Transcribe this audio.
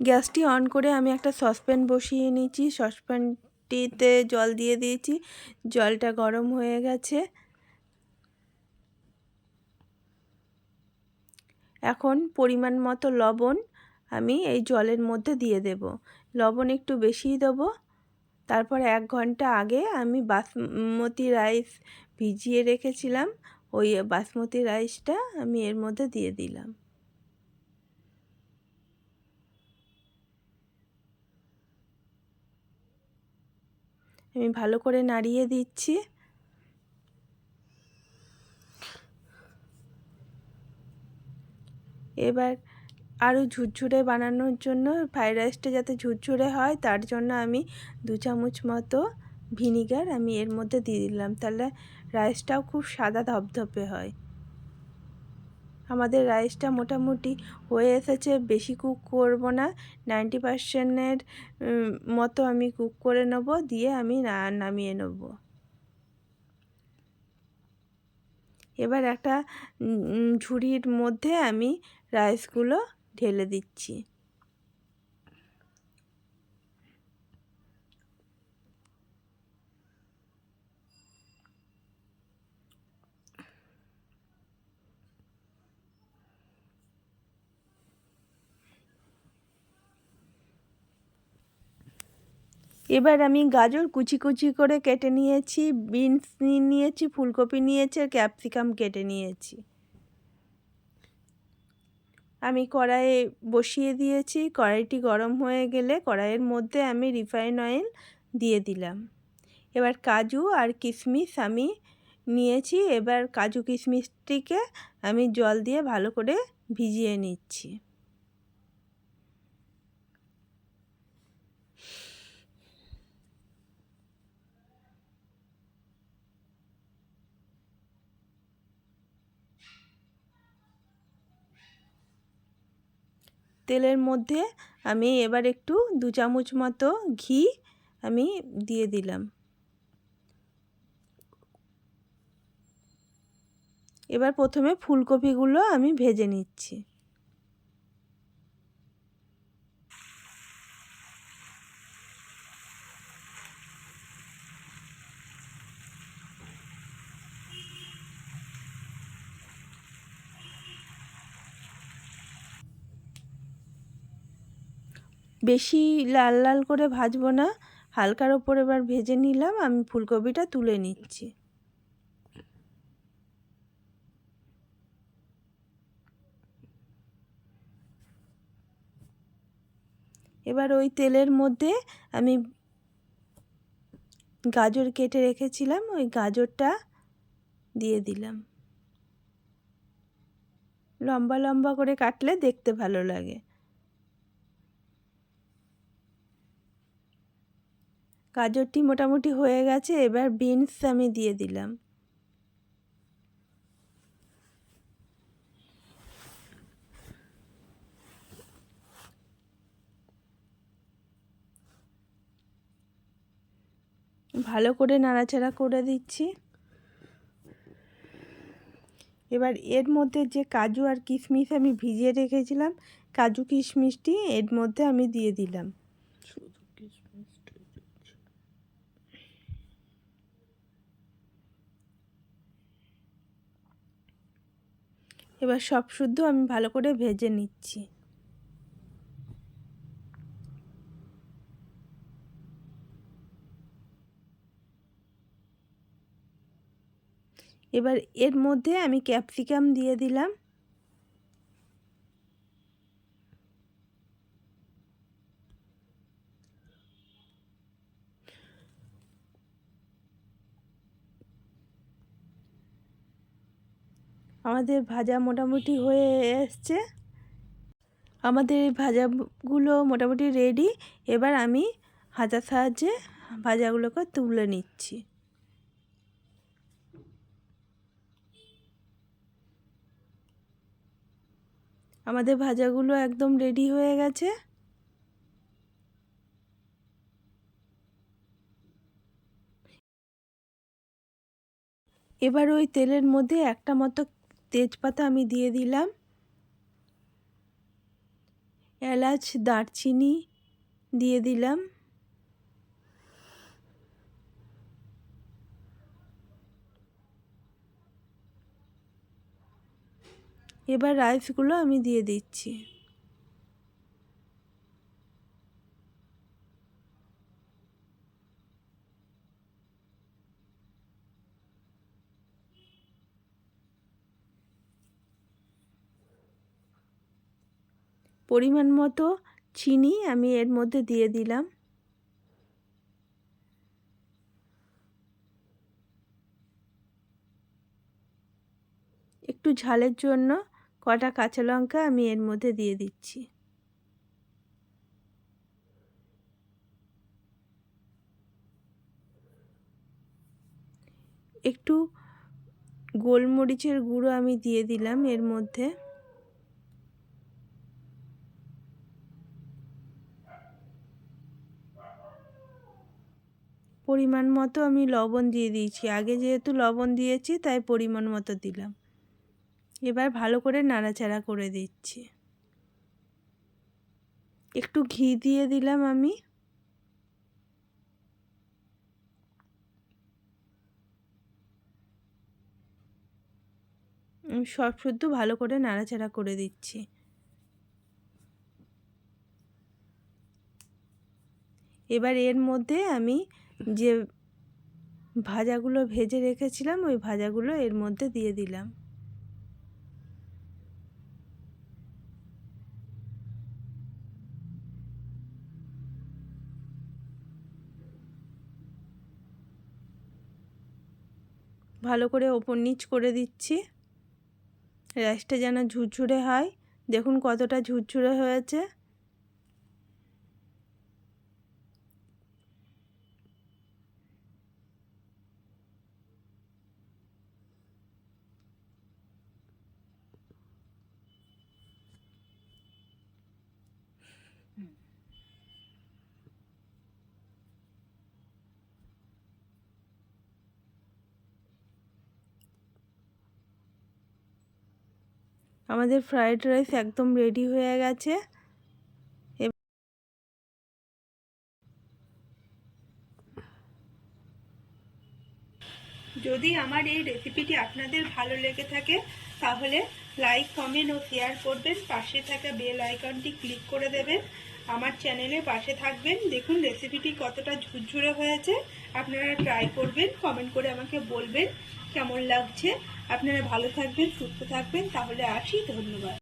গ্যাসটি on করে আমি একটা সসপ্যান বসিয়ে নিয়েছি। সসপ্যানটিতে জল দিয়ে দিয়েছি। জলটা গরম হয়ে গেছে। এখন পরিমাণ মতো লবণ আমি এই জলের মধ্যে দিয়ে দেব। লবণ একটু বেশিই দেবো। তারপর এক ঘণ্টা আগে আমি বাসমতি রাইস ভিজিয়ে রেখেছিলাম। ওই বাসমতি রাইসটা আমি এর মধ্যে দিয়ে দিলাম। আমি ভালো করে নাড়িয়ে দিচ্ছি। এবার আরও ঝুরঝুরে বানানোর জন্য ফ্রাইড রাইসটা যাতে ঝুরঝুরে হয়, তার জন্য আমি দু চামচ মতো ভিনিগার আমি এর মধ্যে দিয়ে দিলাম। তাহলে রাইসটাও খুব সাদা ধপধপে হয়। আমাদের রাইসটা মোটামুটি হয়ে এসেছে, বেশি কুক করব না। নাইনটি পারসেন্টের মতো আমি কুক করে নেব, দিয়ে আমি নামিয়ে নেব। এবার একটা ঝুড়ির মধ্যে আমি রাইসগুলো ঢেলে দিচ্ছি। এবার আমি গাজর কুচি কুচি করে কেটে নিয়েছি, বিনস নিয়েছি, ফুলকপি নিয়েছি আর ক্যাপসিকাম কেটে নিয়েছি। আমি কড়াইয়ে বসিয়ে দিয়েছি, কড়াইটি গরম হয়ে গেলে কড়াইয়ের মধ্যে আমি রিফাইন অয়েল দিয়ে দিলাম। এবার কাজু আর কিশমিশ আমি নিয়েছি, এবার কাজু কিশমিশটিকে আমি জল দিয়ে ভালো করে ভিজিয়ে নিচ্ছি। তেলের মধ্যে আমি এবার একটু দু চামচ মতো ঘি আমি দিয়ে দিলাম। এবার প্রথমে ফুলকপিগুলো আমি ভেজে নিচ্ছি। বেশি লাল লাল করে ভাজবো না। হালকার ওপর এবার ভেজে নিলাম, আমি ফুলকপিটা তুলে নিচ্ছি। এবার ওই তেলের মধ্যে আমি গাজর কেটে রেখেছিলাম, ওই গাজরটা দিয়ে দিলাম। লম্বা লম্বা করে কাটলে দেখতে ভালো লাগে। গাজরটি মোটামুটি হয়ে গেছে, এবার বিনস আমি দিয়ে দিলাম। ভালো করে নাড়াচাড়া করে দিচ্ছি। এবার এর মধ্যে যে কাজু আর কিশমিশ আমি ভিজিয়ে রেখেছিলাম, কাজু কিশমিশটি এর মধ্যে আমি দিয়ে দিলাম। এবার সব শুদ্ধ আমি ভালো করে ভেজে নিচ্ছি। এবার এর মধ্যে আমি ক্যাপসিকাম দিয়ে দিলাম। আমাদের ভাজা মোটামুটি হয়ে এসছে। আমাদের এই ভাজাগুলো মোটামুটি রেডি এবার আমি হাতার সাহায্যে ভাজাগুলোকে তুলে নিচ্ছি। আমাদের ভাজাগুলো একদম রেডি হয়ে গেছে। এবার ওই তেলের মধ্যে একটা মতো তেজপাতা আমি দিয়ে দিলাম। এলাচ দারচিনি দিয়ে দিলাম। এবার রাইসগুলো আমি দিয়ে দিচ্ছি। পরিমাণ মতো চিনি আমি এর মধ্যে দিয়ে দিলাম। একটু ঝালের জন্য কটা কাঁচা লঙ্কা আমি এর মধ্যে দিয়ে দিচ্ছি। একটু গোলমরিচের গুঁড়ো আমি দিয়ে দিলাম এর মধ্যে। পরিমাণ মতো আমি লবণ দিয়ে দিয়েছি। আগে যেহেতু লবণ দিয়েছি, তাই পরিমাণ মতো দিলাম। এবার ভালো করে নাড়াচাড়া করে দিচ্ছি। একটু ঘি দিয়ে দিলাম আমি। সব শুদ্ধ ভালো করে নাড়াচাড়া করে দিচ্ছি। এবার এর মধ্যে আমি যে ভাজাগুলো ভেজে রেখেছিলাম, ওই ভাজাগুলো এর মধ্যে দিয়ে দিলাম। ভালো করে ওপর নিচ করে দিচ্ছি। রাইসটা যেন ঝুরঝুরে হয়। দেখুন কতটা ঝুরঝুরে হয়েছে। আমাদের ফ্রায়েড রাইস একদম রেডি হয়ে গেছে। যদি আমার এই রেসিপিটি আপনাদের ভালো লেগে থাকে, তাহলে লাইক কমেন্ট ও শেয়ার করবেন। পাশে থাকা বেল আইকনটি ক্লিক করে দেবেন। আমার চ্যানেলে পাশে থাকবেন। দেখুন রেসিপিটি কতটা ঝুরঝুরে হয়েছে। আপনারা ট্রাই করবেন কমেন্ট করে আমাকে বলবেন। কেমন লাগছে? আপনারা ভালো থাকবেন সুস্থ থাকবেন তাহলে আসি ধন্যবাদ।